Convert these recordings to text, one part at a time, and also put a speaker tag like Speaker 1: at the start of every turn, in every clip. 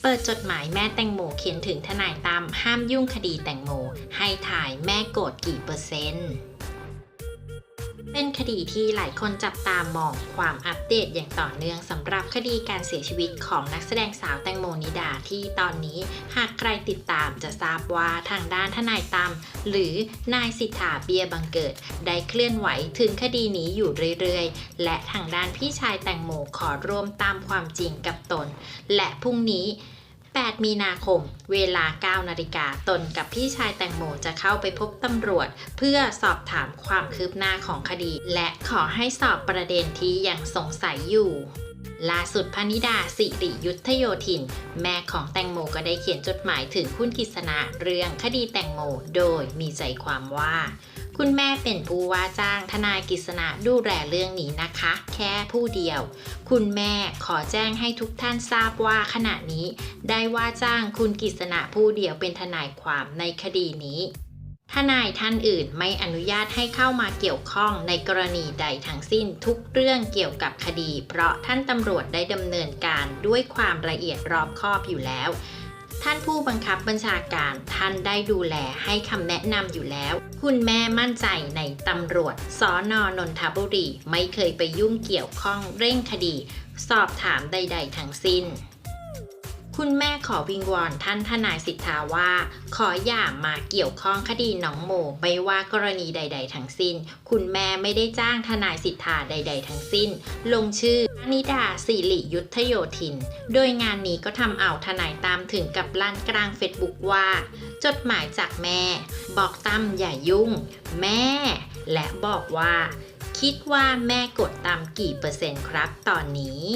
Speaker 1: เปิดจดหมายแม่แตงโมเขียนถึงทนายตั้มห้ามยุ่งคดีแตงโม ให้ถ่ายแม่โกรธกี่เปอร์เซ็นต์เป็นคดีที่หลายคนจับตามองความอัปเดตอย่างต่อเนื่องสำหรับคดีการเสียชีวิตของนักแสดงสาวแตงโมนิ ที่ตอนนี้หากใครติดตามจะทราบว่าทางด้านทนายตั้มหรือนายสิทธาเบียบังเกิด ได้เคลื่อนไหวถึงคดีนี้อยู่เรื่อยๆ และทางด้านพี่ชายแตงโมขอร่วมตามความจริงกับตน และพรุ่งนี้ 8 มีนาคม เวลา 9 นาฬิกาตนกับพี่ชายแตงโมจะเข้าไปพบตำรวจ เพื่อสอบถามความคืบหน้าของคดี และขอให้สอบประเด็นที่ยังสงสัยอยู่ ล่าสุดพนิดาสิริยุทธโยธิน แม่ของแตงโมก็ได้เขียนจดหมายถึงคุณกฤษณะเรื่องคดีแตงโมโดยมีใจความว่า คุณแม่เป็นผู้ว่าจ้างทนายกฤษณะดูแลเรื่องนี้นะคะ แค่ผู้เดียว คุณแม่ขอแจ้งให้ทุกท่านทราบว่าขณะนี้ ได้ว่าจ้างคุณกฤษณะผู้เดียวเป็นทนายความในคดีนี้ ทนายท่านอื่นไม่อนุญาตให้เข้ามาเกี่ยวข้องในกรณีใดทั้งสิ้นทุกเรื่องเกี่ยวกับคดี เพราะท่านตำรวจได้ดำเนินการด้วยความละเอียดรอบคอบอยู่แล้ว ท่านผู้บังคับบัญชาการท่านได้ดูแลให้คำแนะนำอยู่แล้ว คุณแม่มั่นใจในตำรวจสอนอนนทบุรีไม่เคยไปยุ่งเกี่ยวข้องเร่งคดี สอบถามใด ๆ ทั้งสิ้น คุณแม่ขอวิงวอนท่านทนายสิทธาว่า ขออย่ามาเกี่ยวข้องคดีน้องโมไม่ว่ากรณีใด ๆ ทั้งสิ้น คุณแม่ไม่ได้จ้างทนายสิทธาใด ๆ ทั้งสิ้น ลงชื่อนิดาสิริยุทธโยธิน โดยงานนี้ก็ทำเอาทนายตามถึงกับลั่นกลางเฟซบุ๊กว่า จดหมายจากแม่ บอกตั้มอย่ายุ่ง แม่ และบอกว่า คิดว่าแม่กดตามกี่เปอร์เซ็นต์ครับตอนนี้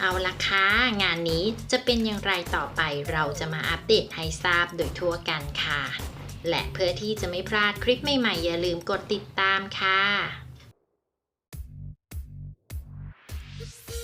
Speaker 1: เอาละค่ะงานนี้จะเป็นอย่างไรต่อไปเราจะมาอัปเดตให้ทราบโดยทั่วกันค่ะ และเพื่อที่จะไม่พลาดคลิปใหม่ๆ อย่าลืมกดติดตามค่ะ